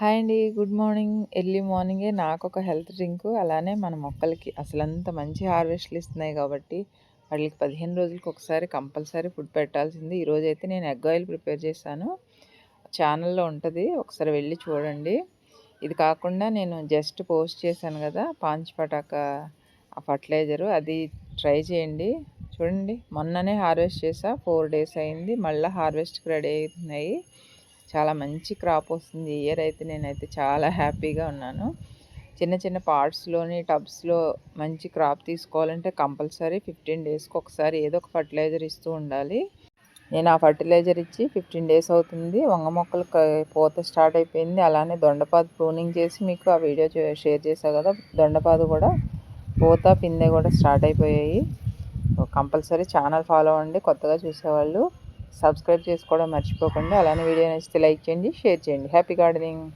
Hi అండి. Good morning. Early మార్నింగే నాకు ఒక హెల్త్ డ్రింక్ అలానే మన మొక్కలకి. అసలంత మంచి హార్వెస్ట్లు ఇస్తున్నాయి కాబట్టి వాళ్ళకి పదిహేను రోజులకి ఒకసారి కంపల్సరీ ఫుడ్ పెట్టాల్సింది. ఈరోజు అయితే నేను ఎగ్ ఆయిల్ ప్రిపేర్ చేశాను. ఛానల్లో ఉంటుంది. ఒకసారి వెళ్ళి చూడండి. ఇది కాకుండా నేను జస్ట్ పోస్ట్ చేశాను కదా పాంచ్ పటాకా ఆ ఫర్టిలైజరు. అది ట్రై చేయండి. చూడండి. మొన్ననే హార్వెస్ట్ చేసా. ఫోర్ డేస్ అయింది. మళ్ళీ హార్వెస్ట్కి రెడీ అవుతున్నాయి. చాలా మంచి క్రాప్ వస్తుంది ఇయర్ అయితే నేనైతే చాలా హ్యాపీగా ఉన్నాను. చిన్న చిన్న పార్ట్స్లోని టబ్స్లో మంచి క్రాప్ తీసుకోవాలంటే కంపల్సరీ ఫిఫ్టీన్ డేస్కి ఒకసారి ఏదో ఒక ఫర్టిలైజర్ ఇస్తూ ఉండాలి. నేను ఆ ఫర్టిలైజర్ ఇచ్చి ఫిఫ్టీన్ డేస్ అవుతుంది. వంగ మొక్కలు పోత స్టార్ట్ అయిపోయింది. అలానే దొండపాదు ప్రూనింగ్ చేసి మీకు ఆ వీడియో షేర్ చేశాను కదా దొండపాదు కూడా పోత పిందె కూడా స్టార్ట్ అయిపోయాయి. కంపల్సరీ ఛానల్ ఫాలో అవ్వండి కొత్తగా చూసేవాళ్ళు. సబ్స్క్రైబ్ చేసుకోవడం మర్చిపోకండి అలానే వీడియో నచ్చితే లైక్ చేయండి షేర్ చేయండి. Happy gardening.